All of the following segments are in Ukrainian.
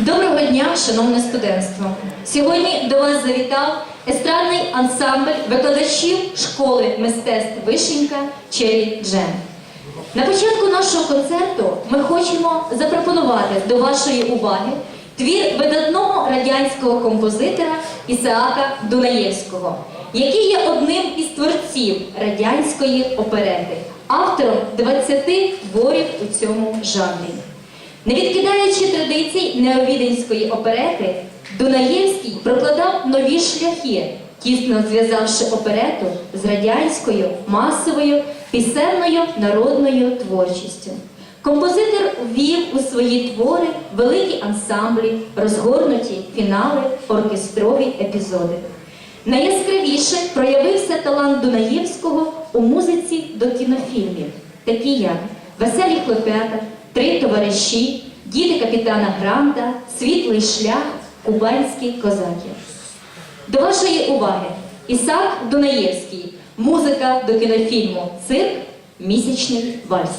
Доброго дня, шановне студентство! Сьогодні до вас завітав естрадний ансамбль викладачів школи мистецтв Вишенька Черрі Джем. На початку нашого концерту ми хочемо запропонувати до вашої уваги твір видатного радянського композитора Ісаака Дунаєвського, який є одним із творців радянської оперети, автором 20 творів у цьому жанрі. Не відкидаючи традицій неовіденської оперети, Дунаєвський прокладав нові шляхи, тісно зв'язавши оперету з радянською масовою пісенною народною творчістю. Композитор ввів у свої твори великі ансамблі, розгорнуті фінали, оркестрові епізоди. Найяскравіше проявився талант Дунаєвського у музиці до кінофільмів, такі як Веселі хлопята, Три товариші, Діти капітана Гранта, Світлий шлях, Кубанські козаки. До вашої уваги Ісак Дунаєвський, музика до кінофільму Цирк Місячний вальс.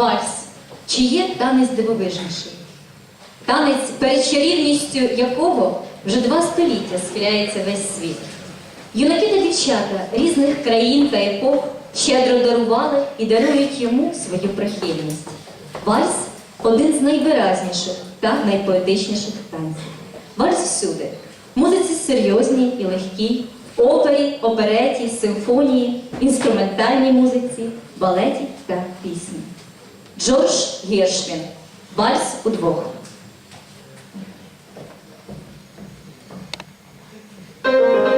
Вальс. Чи є танець дивовижніший? Танець, перед чарівністю якого вже два століття схиляється весь світ. Юнаки та дівчата різних країн та епох щедро дарували і дарують йому свою прихильність. Вальс один з найвиразніших та найпоетичніших танців. Вальс всюди. Музиці серйозній і легкій, опері, опереті, симфонії, інструментальній музиці, балеті та пісні. Джордж Гершвін. Вальс удвох. Thank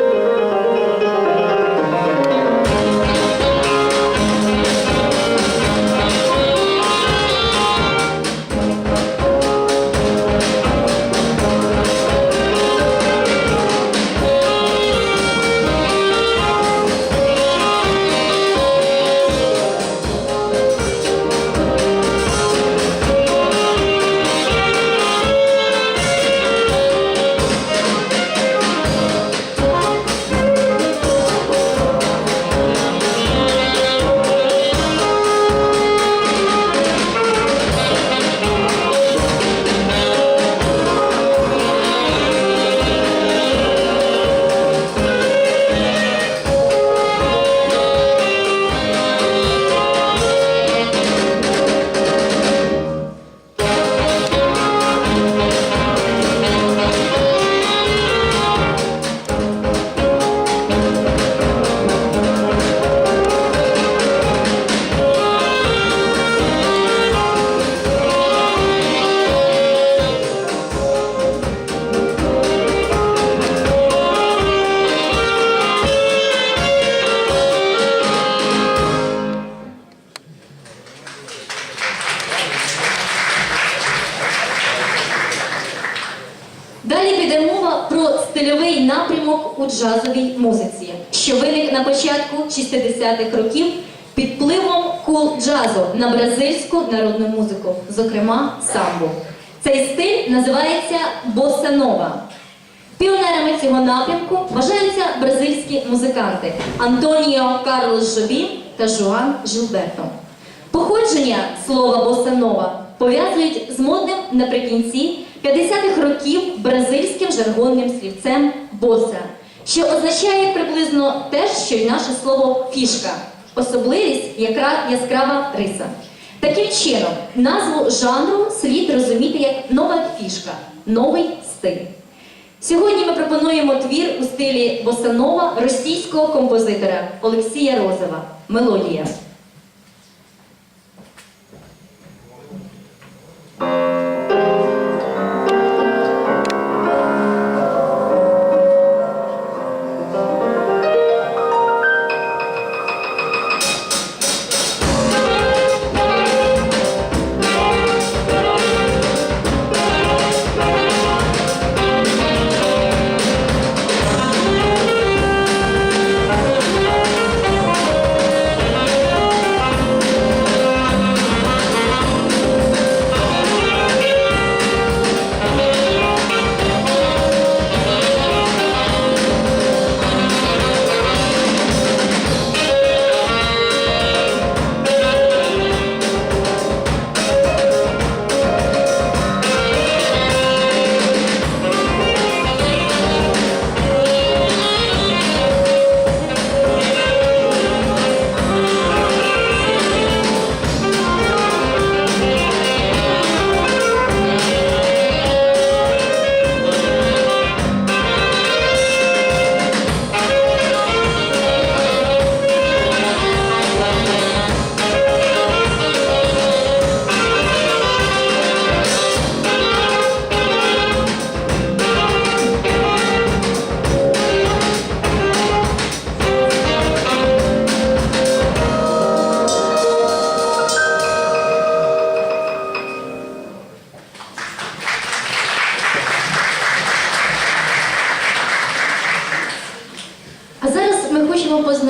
60-х років під впливом кул джазу на бразильську народну музику, зокрема самбу. Цей стиль називається боssa-нова. Піонерами цього напрямку вважаються бразильські музиканти Антоніо Карлос Жобін та Жуан Жилберто. Походження слова босанова пов'язують з модним наприкінці 50-х років бразильським жаргонним слівцем боса, що означає приблизно те, ж, що й наше слово фішка, особливість яка яскрава риса. Таким чином, назву жанру слід розуміти як нова фішка, новий стиль. Сьогодні ми пропонуємо твір у стилі босанова російського композитора Олексія Розова Мелодія.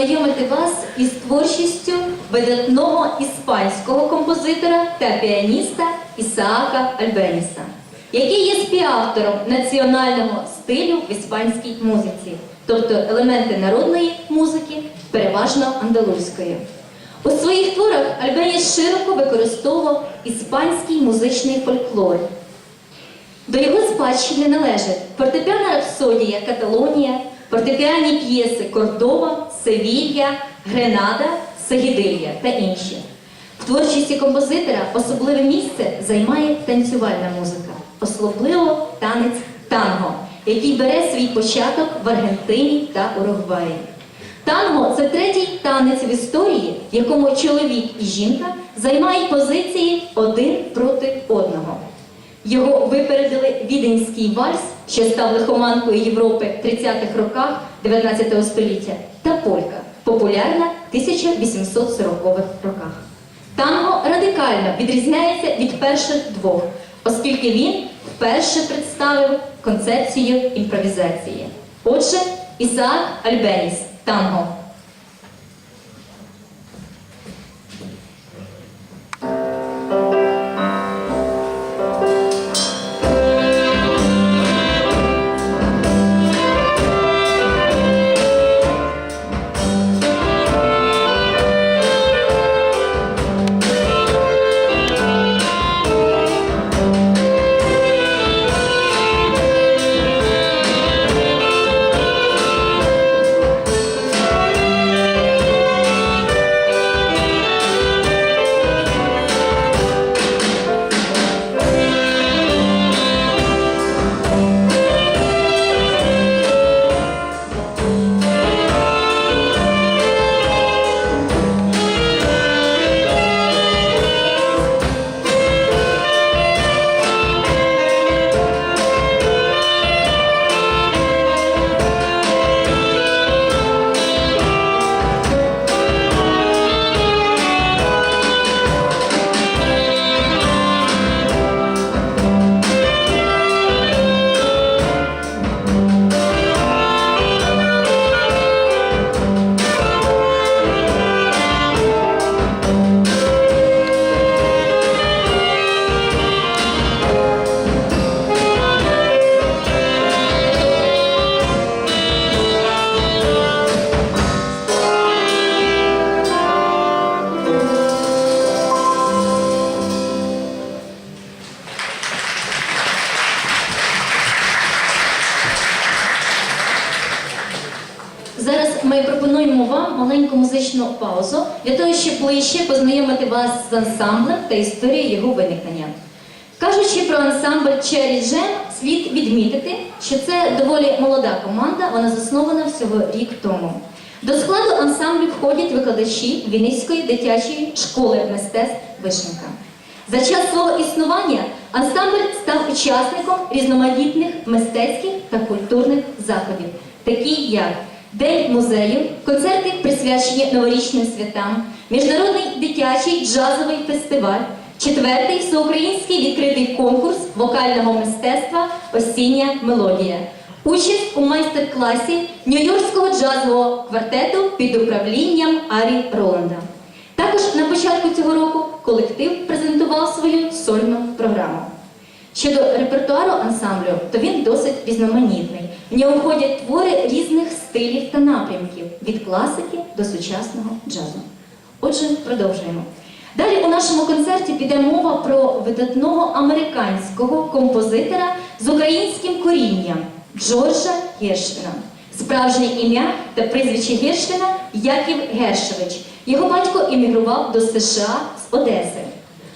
Познайомити вас із творчістю видатного іспанського композитора та піаніста Ісаака Альбеніса, який є співавтором національного стилю в іспанській музиці, тобто елементи народної музики, переважно андалузької. У своїх творах Альбеніс широко використовував іспанський музичний фольклор, до його спадщини належать фортепіана рапсодія Каталонія, фортепіані п'єси Кордова, Севілья, Гренада, Сагідилля та інші. В творчості композитора особливе місце займає танцювальна музика, особливо танець танго, який бере свій початок в Аргентині та Уругваї. Танго це третій танець в історії, в якому чоловік і жінка займають позиції один проти одного. Його випередили віденський вальс, що став лихоманкою Європи в 30-х роках 19 століття, та полька, популярна в 1840-х роках. Танго радикально відрізняється від перших двох, оскільки він вперше представив концепцію імпровізації. Отже, Ісаак Альбеніс танго. Ближче познайомити вас з ансамблем та історією його виникнення. Кажучи про ансамбль Cherry Jam, слід відмітити, що це доволі молода команда, вона заснована всього рік тому. До складу ансамблю входять викладачі Вінницької дитячої школи мистецтв Вишенка. За час свого існування ансамбль став учасником різноманітних мистецьких та культурних заходів, такі як День музею, концерти присвячені новорічним святам, міжнародний дитячий джазовий фестиваль, четвертий всеукраїнський відкритий конкурс вокального мистецтва Осіння мелодія. Участь у майстер-класі Нью-Йоркського джазового квартету під управлінням Арі Роланда. Також на початку цього року колектив презентував свою сольну програму. Щодо репертуару ансамблю, то він досить різноманітний. В нього входять твори різних стилів та напрямків від класики до сучасного джазу. Отже, продовжуємо. Далі у нашому концерті піде мова про видатного американського композитора з українським корінням Джорджа Гершвіна. Справжнє ім'я та прізвище Гершвіна Яків Гершевич. Його батько іммігрував до США з Одеси.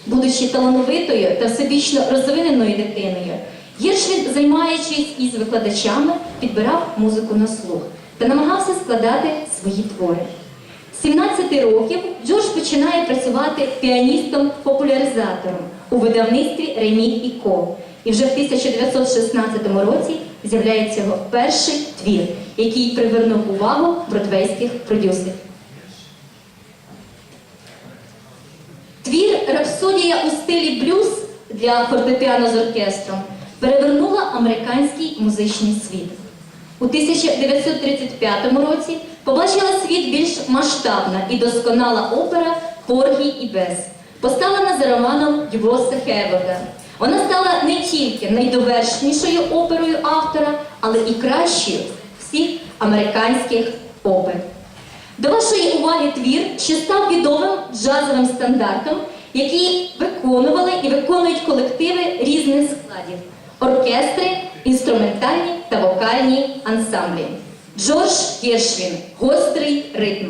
Будучи талановитою та всебічно розвиненою дитиною, Гіршвін, займаючись із викладачами, підбирав музику на слух та намагався складати свої твори. З 17 років Джордж починає працювати піаністом-популяризатором у видавництві Ремі і Ко. І вже в 1916 році з'являється його перший твір, який привернув увагу бродвейських продюсерів. Твір Рапсодія у стилі блюз для фортепіано з оркестром перевернула американський музичний світ. У 1935 році побачила світ більш масштабна і досконала опера Поргі і Бес, поставлена за романом Дюбоса Хеварда. Вона стала не тільки найдовершнішою оперою автора, але і кращою всіх американських опер. До вашої уваги твір, що став відомим джазовим стандартом, який виконували і виконують колективи різних складів: оркестри, інструментальні та вокальні ансамблі. Джордж Гершвін Гострий ритм.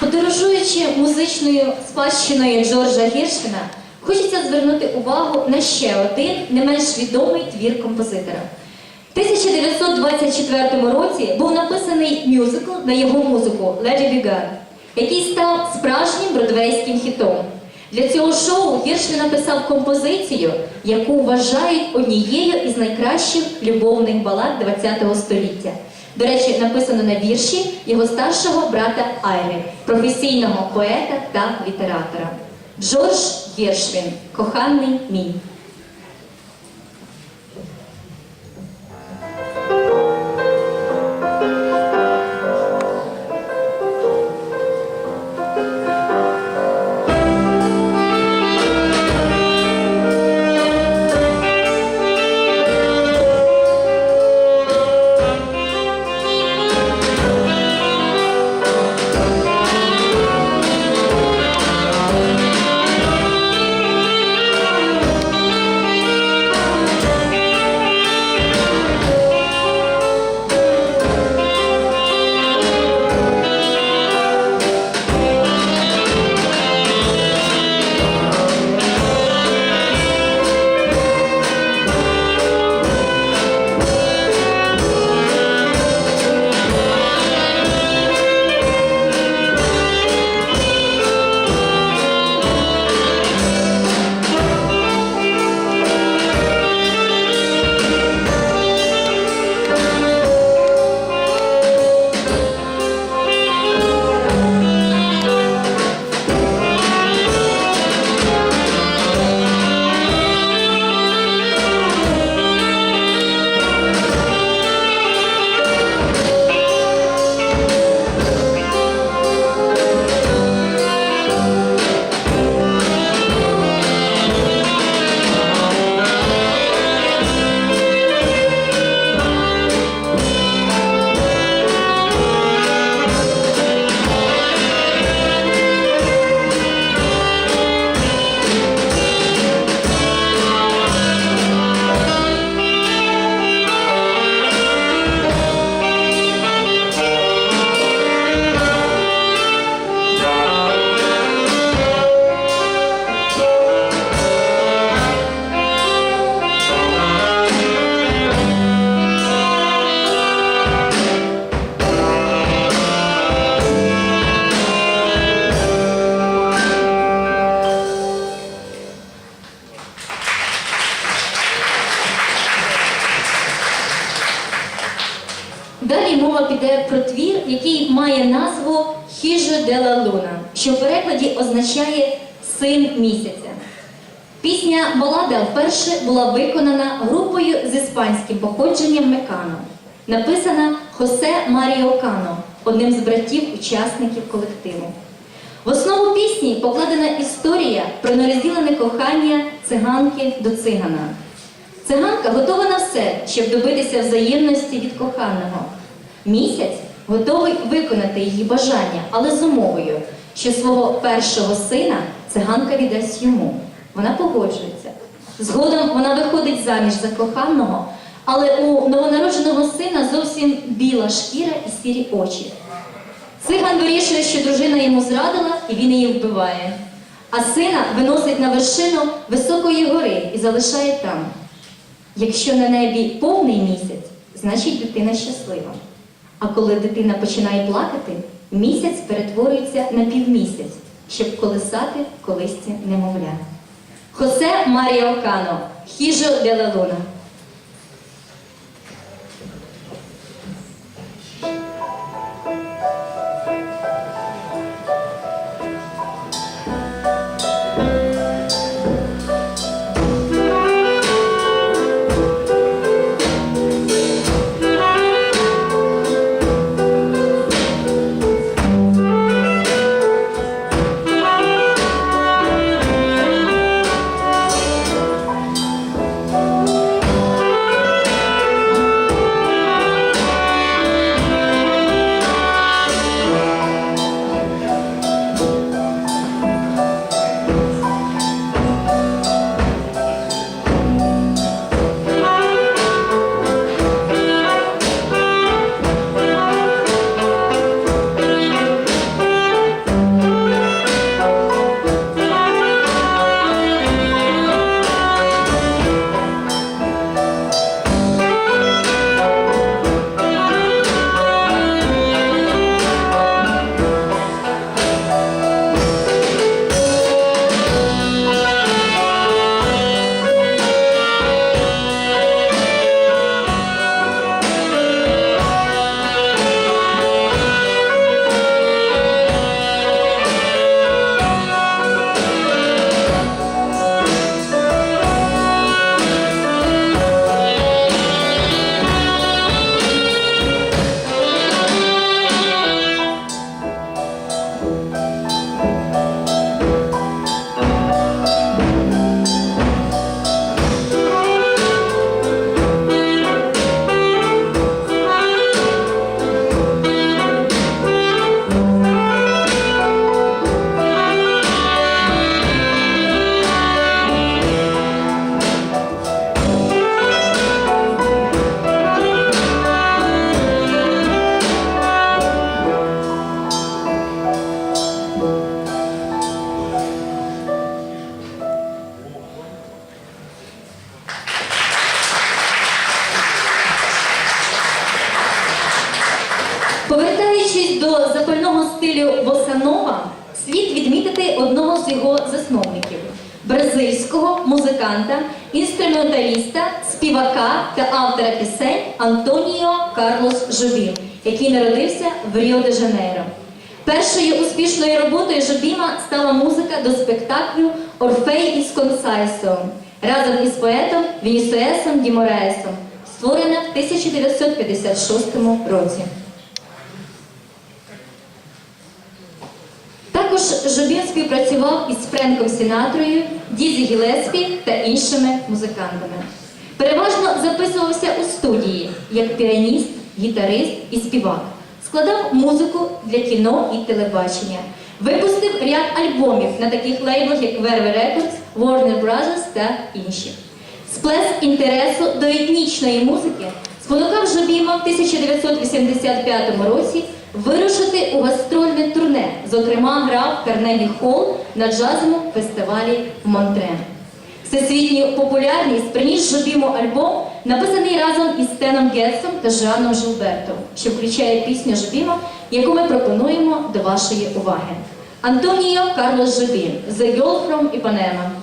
Подорожуючи музичною спадщиною Джорджа Гіршвіна, хочеться звернути увагу на ще один не менш відомий твір композитора. В 1924 році був написаний мюзикл на його музику Леді Біган, який став справжнім бродвейським хітом. Для цього шоу Гіршвін написав композицію, яку вважають однією із найкращих любовних балад ХХ століття. До речі, написано на вірші його старшого брата Айри, професійного поета та літератора. Джордж Гершвін, коханий мій. Має назву Хіжо де ла Луна, що в перекладі означає син місяця. Пісня Балада вперше була виконана групою з іспанським походженням Мекано, написана Хосе Маріо Кано, одним з братів-учасників колективу. В основу пісні покладена історія про нерозділене кохання циганки до цигана. Циганка готова на все, щоб добитися взаємності від коханого. Місяць готовий виконати її бажання, але з умовою, що свого першого сина циганка віддасть йому. Вона погоджується. Згодом вона виходить заміж за коханого, але у новонародженого сина зовсім біла шкіра і сірі очі. Циган вирішує, що дружина йому зрадила, і він її вбиває. А сина виносить на вершину високої гори і залишає там. Якщо на небі повний місяць, значить дитина щаслива. А коли дитина починає плакати, місяць перетворюється на півмісяць, щоб колисати колисці немовля. Хосе Маріо Кано, Хіжо де ла Луна. Повертаючись до запального стилю босанова, слід відмітити одного з його засновників бразильського музиканта, інструменталіста, співака та автора пісень Антоніо Карлос Жобім, який народився в Ріо-де-Жанейро. Першою успішною роботою Жобіма стала музика до спектаклю Орфей із Консайсом разом із поетом Вінісуесом Дімораесом, створена в 1956 році. Також Жобін співпрацював із Френком Сінатрою, Дізі Гілеспі та іншими музикантами. Переважно записувався у студії як піаніст, гітарист і співак. Складав музику для кіно і телебачення. Випустив ряд альбомів на таких лейблах, як Verve Records, Warner Brothers та інші. Сплеск інтересу до етнічної музики спонукав Жобіма в 1985 році вирушити у гастрольне турне. Зокрема, грав Карнегі Холл на джазовому фестивалі в Монтре. Всесвітню популярність приніс Жобіму альбом, написаний разом із Стеном Гетсом та Жаном Жилбертом, що включає пісню Жобіма, яку ми пропонуємо до вашої уваги. Антоніо Карлос Жобім «The Girl from Ipanema».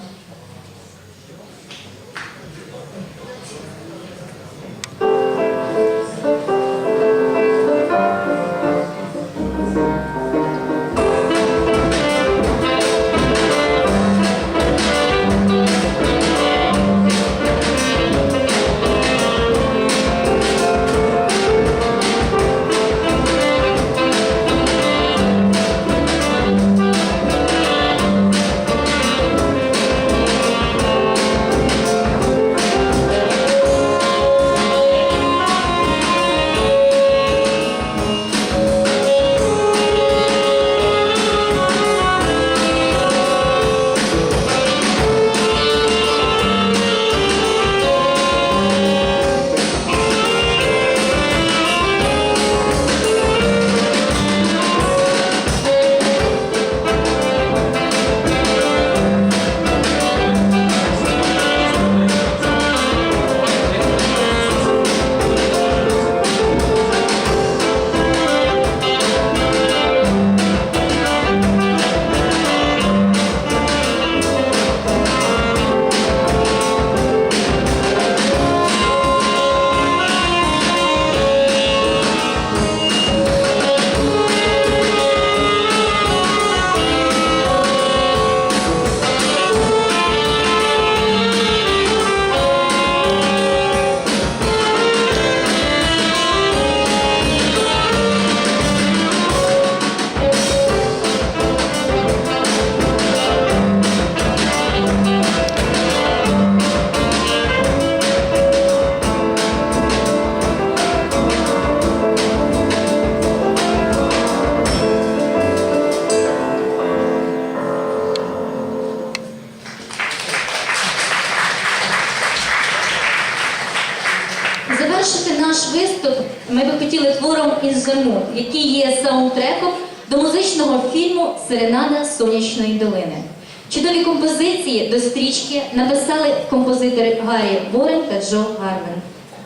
Гарвен.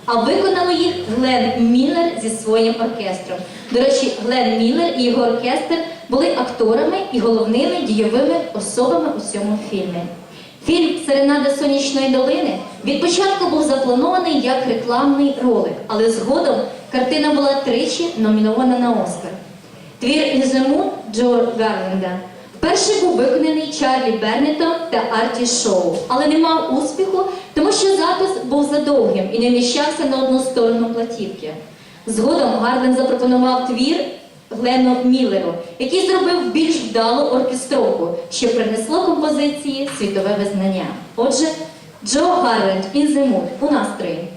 А виконали їх Глен Міллер зі своїм оркестром. До речі, Глен Міллер і його оркестр були акторами і головними дійовими особами у цьому фільмі. Фільм Серенада Сонячної долини від початку був запланований як рекламний ролик, але згодом картина була тричі номінована на Оскар. Твір «Ізумруд» Джо Гарленда вперше був виконаний Чарлі Бернетом та Арті Шоу, але не мав успіху, тому що запис був задовгим і не вміщався на одну сторону платівки. Згодом Гарлен запропонував твір Глену Міллеру, який зробив більш вдалу оркестровку, що принесло композиції світове визнання. Отже, Джо Гарленд «In the Mood» у настрої.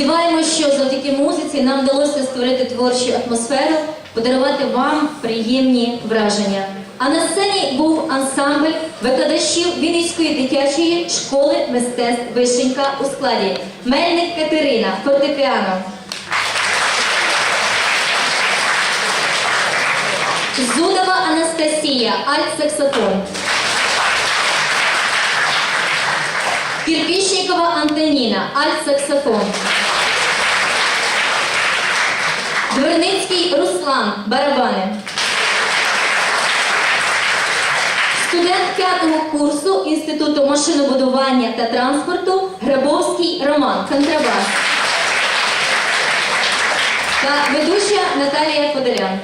Сподіваємось, що завдяки музиці нам вдалося створити творчу атмосферу, подарувати вам приємні враження. А на сцені був ансамбль викладачів Вінницької дитячої школи мистецтв Вишенька у складі Мельник Катерина, фортепіано. Зудова Анастасія, альт-саксофон. Кирпичникова Антоніна, альт-саксофон. Дверницький Руслан, барабани. Студент п'ятого курсу Інституту машинобудування та транспорту Грабовський Роман, контрабас. Та ведуча Наталія Подолян.